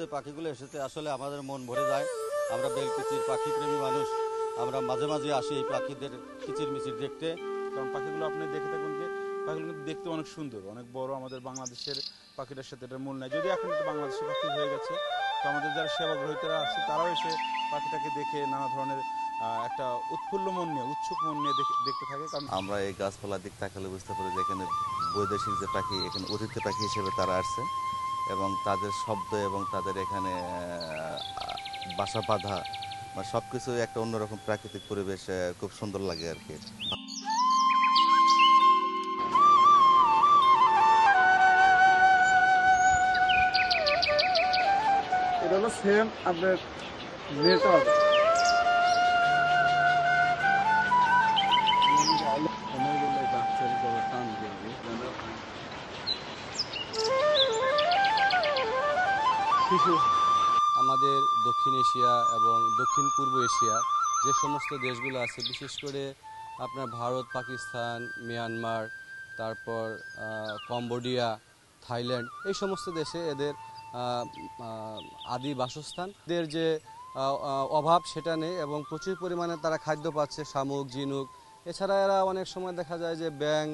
যে পাখিগুলো এসেছে আসলে আমাদের মন ভরে যায়। আমরা বেলকুচির পাখি প্রেমী মানুষ। আমরা মাঝে মাঝে আসি এই পাখিদের কিচির মিচির দেখতে। কারণ পাখিগুলো আপনি দেখে থাকুন যে পাখিগুলো কিন্তু দেখতে অনেক সুন্দর। অনেক বড় আমাদের বাংলাদেশের পাখিটার সাথে এটা মূল নাই। যদি এখন একটু বাংলাদেশের পাখি হয়ে গেছে তো আমাদের যারা সেবা গ্রহীতারা আছে তারাও এসে পাখিটাকে দেখে নানা ধরনের একটা উৎফুল্ল মন নিয়ে উৎসুক মন নিয়ে দেখে- দেখতে থাকে। কারণ আমরা এই গাছপালার দিক তাকালে বুঝতে পারি যে এখানে বৈদেশিক যে পাখি এখানে অতিথি পাখি হিসেবে তারা আসছে। এবং তাদের শব্দ এবং তাদের এখানে বাসা বাঁধা বা সব কিছু একটা অন্যরকম প্রাকৃতিক পরিবেশ খুব সুন্দর লাগে আর কি। এটা হলো সেম আপনার নেটওয়ার্ক আমাদের দক্ষিণ এশিয়া এবং দক্ষিণ পূর্ব এশিয়া যে সমস্ত দেশগুলো আছে, বিশেষ করে আপনার ভারত, পাকিস্তান, মিয়ানমার, তারপর কম্বোডিয়া, থাইল্যান্ড, এই সমস্ত দেশে এদের আদি বাসস্থান। এদের যে অভাব সেটা নেই এবং প্রচুর পরিমাণে তারা খাদ্য পাচ্ছে, শামুক, ঝিনুক। এছাড়া এরা অনেক সময় দেখা যায় যে ব্যাং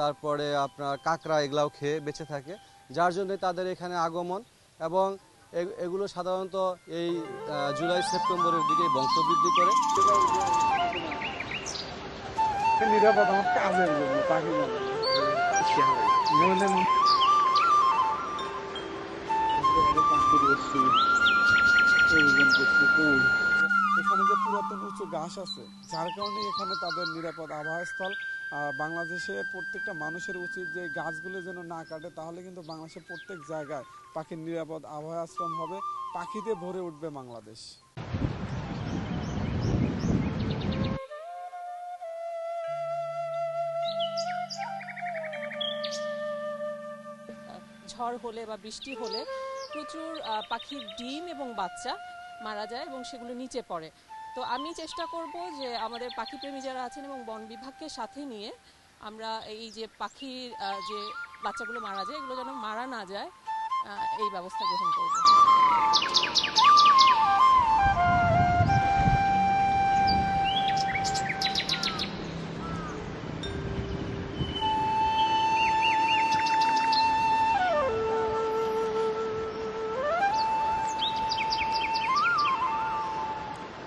তারপরে আপনার কাঁকড়া এগুলাও খেয়ে বেঁচে থাকে, যার জন্য তাদের এখানে আগমন। এবং এগুলো সাধারণত এই জুলাই, সেপ্টেম্বরের দিকে বংশবৃদ্ধি করে। এখানে যে পুরাতন উঁচু গাছ আছে, যার কারণে এখানে তাদের নিরাপদ আবহাওয়াস্থল আহ, বাংলাদেশের প্রত্যেকটা মানুষের উচিত যে গাছগুলো যেন না কাটে তাহলে কিন্তু বাংলাদেশের প্রত্যেক জায়গায় পাখির নিরাপদ আবহাওয়া আশ্রম হবে পাখিতে ভরে উঠবে বাংলাদেশ। ঝড় হলে বা বৃষ্টি হলে প্রচুর পাখির ডিম এবং বাচ্চা মারা যায় এবং সেগুলো নিচে পড়ে। তো আমি চেষ্টা করব যে আমাদের পাখিপ্রেমী যারা আছেন এবং বন বিভাগকে সাথে নিয়ে আমরা এই যে পাখির যে বাচ্চাগুলো মারা যায়, এগুলো যেন মারা না যায় এই ব্যবস্থা গ্রহণ করব।